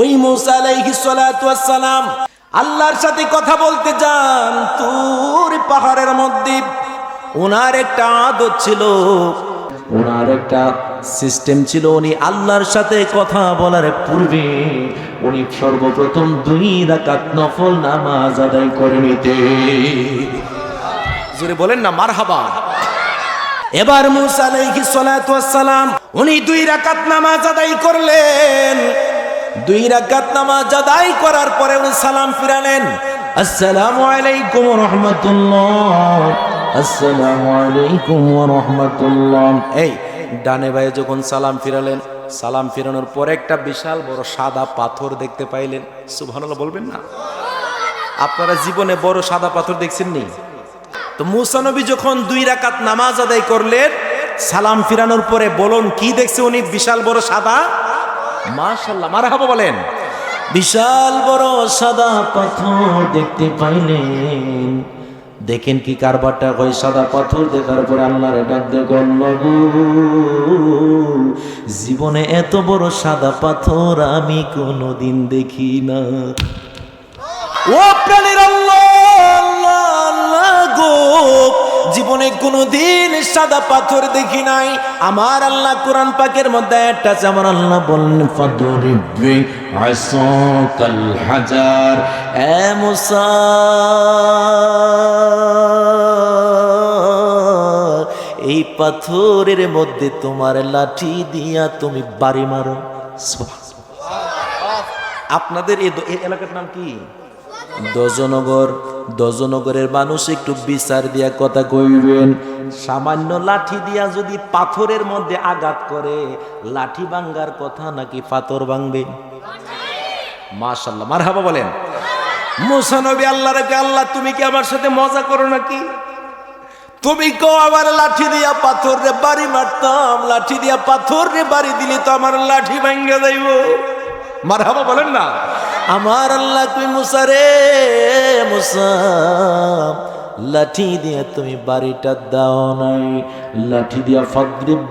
ওই মুসা সালাম আল্লাহর সাথে কথা বলতে যান। তুর পাহাড়ের মধ্যে ওনার একটা আদত ছিল, ওনার একটা সিস্টেম ছিল, উনি আল্লাহর সাথে কথা বলার পূর্বে উনি সর্বপ্রথম দুই রাকাত নফল নামাজ আদায় করে নিতে জোরে বলেন না, মারহাবা। এবার মুসা আলাইহিস সালাম উনি দুই রাকাত নামাজ আদায় করলেন। দুই রাকাত নামাজ আদায় করার পরে উনি সালাম ফিরালেন। আসসালামু আলাইকুম রাহমাতুল্লাহ। আসসালামু আলাইকুম রাহমাতুল্লাহ। এই ডানে বায়ে যখন সালাম ফিরালেন সালাম ফিরানোর পরে একটা বিশাল বড় সাদা পাথর দেখতে পাইলেন। সুবহানাল্লাহ বলবেন না? আপনারা জীবনে বড় সাদা পাথর দেখছেন নি তো মুসা নবী যখন দুই রাকাত নামাজ আদায় করলেন সালাম ফিরানোর পরে বলুন কি দেখছে উনি? বিশাল বড় সাদা মাশাল্লাহ মারহাবা বলেন। বিশাল বড় সাদা পাথর দেখতে পাইলেন। দেখেন কি কারবারটা ওই সাদা পাথর দেখার পরে আল্লাহরে ডাক দেখুন জীবনে এত বড় সাদা পাথর আমি কোনোদিন দেখি না। ও প্রাণের আল্লাহ আল্লাহ আল্লাহ গো জীবনে কোনোদিন সাদা পাথর দেখি নাই। আমার আল্লাহ কোরআন পাকের মধ্যে একটা আমার আল্লাহ বললেন ফাদরিবি আসাকাল হাজার, এ এই পাথরের মধ্যে তোমার লাঠি দিয়া তুমি বাড়ি মারো। আপনাদের এই এলাকার নাম কি? দজনগর। দজনগরের মানুষ একটু বিচার দিয়া কথা কইবেন। সামান্য লাঠি দিয়া যদি পাথরের মধ্যে আঘাত করে, লাঠি ভাঙ্গার কথা নাকি পাথর ভাঙবে? মাশাল্লাহ মারহাবা বলেন। মুসানবী আল্লাহ রেখে, আল্লাহ, তুমি কি আমার সাথে মজা করো নাকি? তুমি কো আমার লাঠি দিয়া পাথর রে বাড়ি মারতাম, লাঠি দিয়া পাথর রে বাড়ি দিলে তো আমার লাঠি ভাঙ্গা যাইব। মারহাবা বলেন না। আমার আল্লাহ তুমি মুসা রে মুসা। লাঠি দিয়ে তুমি বাড়িটা দাও নাই। লাঠি দিয়া ফাদ্রিব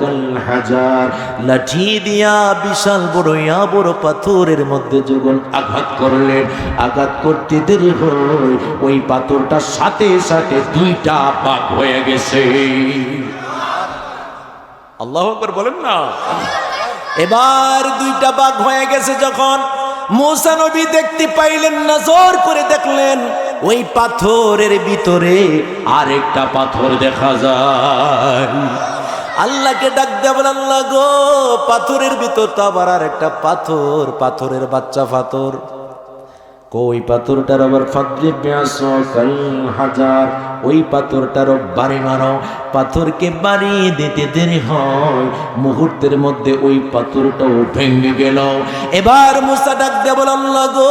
কাল হাজার। লাঠি দিয়া বিশাল বড় ইয়া বড় পাথরের মধ্যে যখন আঘাত করলেন আঘাত করতে দেরি হয় ওই পাথরটা সাথে সাথে দুইটা পাক হয়ে গেছে। আল্লাহ বলেন না। এবার দুইটা বাঘ হয়ে গেছে যখন মুসা নবী দেখতে পাইলেন নজর করে দেখলেন। ওই পাথরের ভিতরে আরেকটা পাথর দেখা যায়। আল্লাহকে ডাক দেব আল্লাহ গো, পাথরের ভিতর তো আবার আরেকটা পাথর, পাথরের বাচ্চা পাথর। কই পাথরটার আবার ফাদ্রি হাজার ওই পাথরটারও বাড়ি মারো। পাথরকে বাড়িয়ে দিতে দেরি হয়। মুহূর্তের মধ্যে ওই পাথরটাও ভেঙে গেল। এবার মুসা ডাক দিয়ে গো,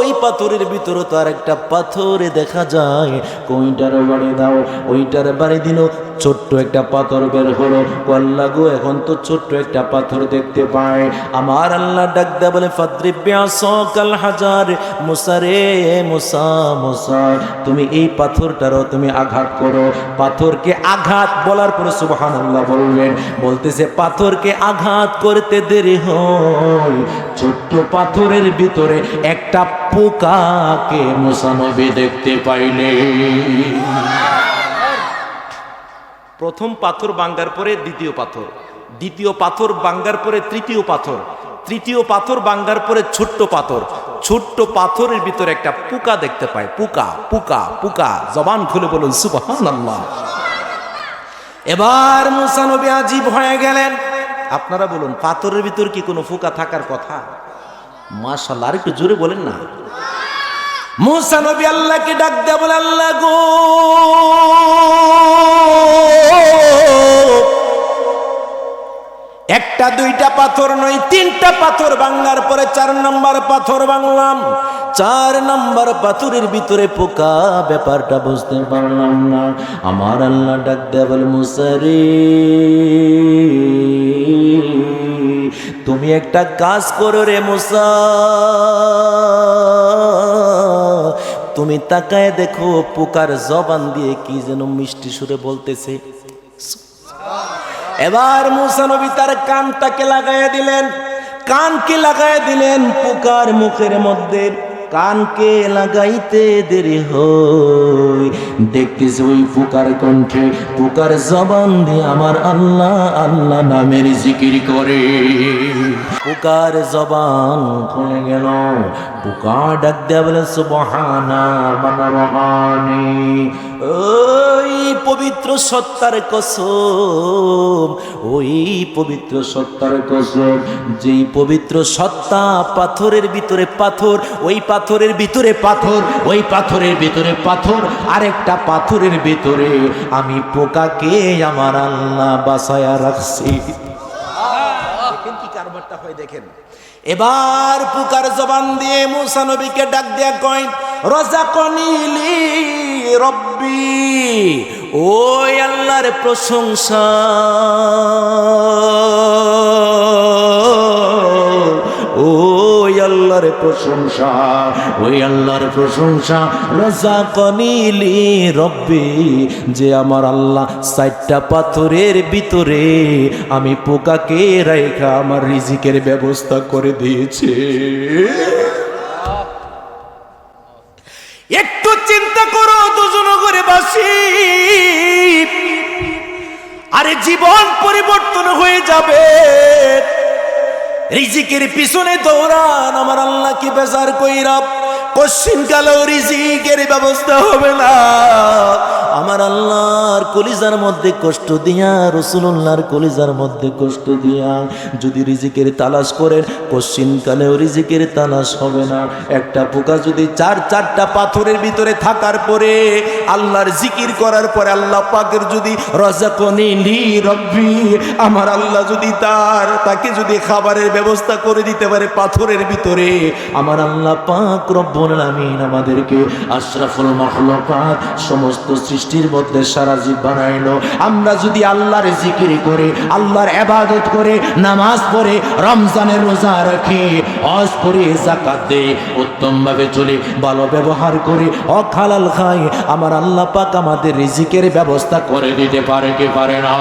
ওই পাথরের ভিতরে তো আর একটা পাথরে দেখা যায়। কইটারও বাড়ি দাও, ওইটার বাড়ি দিল ছোট্ট একটা পাথর বের হলো। আল্লাহ গো, এখন তো ছোট্ট একটা পাথর দেখতে পায় আমার আল্লাহ ডাক দে বলে ফাদ্রি ব্যাস কাল হাজার মুসারে মুসা মুসা, তুমি এই পাথরটারও তুমি আঘাত করো। পাথরকে আঘাত বলার পরে সুবহান আল্লাহ বললেন বলতেছে, পাথরকে আঘাত করতে দেরি হয় ছোট্ট পাথরের ভিতরে একটা পোকাকে মুসানবী দেখতে পাইলে প্রথম পাথর বাঙ্গার পরে দ্বিতীয় পাথর দ্বিতীয় পাথর বাঙ্গার পরে তৃতীয় পাথর তৃতীয় পাথর বাঙ্গার পরে ছোট্ট পাথর, ছোট্ট পাথরের ভিতরে একটা পুকা দেখতে পায়, পুকা পুকা পুকা, জবান খুলে বলুন, সুবহানাল্লাহ। এবার মুসা নবী আজীব হয়ে গেলেন। আপনারা বলুন, পাথরের ভিতর কি কোনো ফুকা থাকার কথা? মাশাল্লাহ আর একটু জোরে বলেন না। মুসা নবী আল্লাহকে ডাক দেয়া বলে, আল্লাহ গো! একটা, দুইটা পাথর নয়, তিনটা পাথর বাংলার পরে চার নম্বর পাথর বাংলাম চার নম্বর পাথরের ভিতরে পোকা, ব্যাপারটা বুঝতে পারলাম না। আমার আল্লাহ ডাক দেবল মুসারি তুমি একটা কাজ করো রে মুসা। তুমি তাকায় দেখো পোকার জবান দিয়ে কি যেন মিষ্টি সুরে বলতেছে। এবার মুসা নবী তার কানটাকে লাগাইয়া দিলেন, কানকে লাগাইয়া দিলেন পোকার মুখের মধ্যে। কানকে লাগাইতে দেরি হই দেখতেছি ওই ফুকার কণ্ঠে, ফুকার জবান দিয়ে আমার আল্লাহ আল্লাহ নামের জিকির করে। ফুকার জবান খুলে গেল। পোকা ডাক দেয়া বলে সুবহানা মানাবহানি ওই পবিত্র সত্তার কসম ওই পবিত্র সত্তার কসম যেই পবিত্র সত্তা পাথরের ভিতরে পাথর ওই পাথরের ভিতরে পাথর ওই পাথরের ভিতরে পাথর আরেকটা পাথরের ভিতরে আমি পোকাকে আমার আল্লাহ বাসায়া রাখছি। কারবারটা হয় দেখেন? এবার পুকার জবান দিয়ে মুসা নবীকে ডাক দেয়া কয় রজা কনিলি রব্বি, ওই আল্লাহর প্রশংসা, ওই আল্লাহর প্রশংসা, ওই আল্লাহর প্রশংসা রজা কনিলি রব্বি, যে আমার আল্লাহ চারটা পাথরের ভিতরে আমি পোকাকে রেখা আমার রিজিকের ব্যবস্থা করে দিয়েছে একটু চিন্তা করো দুজন আরে জীবন পরিবর্তন হয়ে যাবে। রিজিকের পিছনে দৌড়ান, আমার আল্লাহ কি বেজার কইরা। কশ্চিন কালেও রিজিকের ব্যবস্থা হবে না। আমার আল্লাহর কলিজার মধ্যে কষ্ট দিয়া রসুল্লাহর কলিজার মধ্যে কষ্ট দিয়া। যদি রিজিকের তালাশ করেন কশ্চিন কালেও রিজিকের তালাশ হবে না। একটা পোকা যদি চার, চারটা পাথরের ভিতরে থাকার পরে আল্লাহর জিকির করার পরে আল্লাহ পাকের যদি রজাকনি রব্বি, আমার আল্লাহ যদি তার, তাকে যদি খাবারের ব্যবস্থা করে দিতে পারে পাথরের ভিতরে, আমার আল্লাহ পাক রব্বুল আমিন আমাদেরকে আশরাফুল মাখলুকাত, সমস্ত সৃষ্টির মধ্যে সারা জীব বানাইলো। আমরা যদি আল্লাহর জিকির করে, আল্লাহর এবাদত করে, নামাজ পড়ে, রমজানের রোজা রাখি, হজ করে জাকাত দেই উত্তমভাবে চলে, ভালো ব্যবহার করে, অখালাল খাই আমার আল্লাহ পাক আমাদের রিজিকের ব্যবস্থা করে দিতে পারে কি পারে না?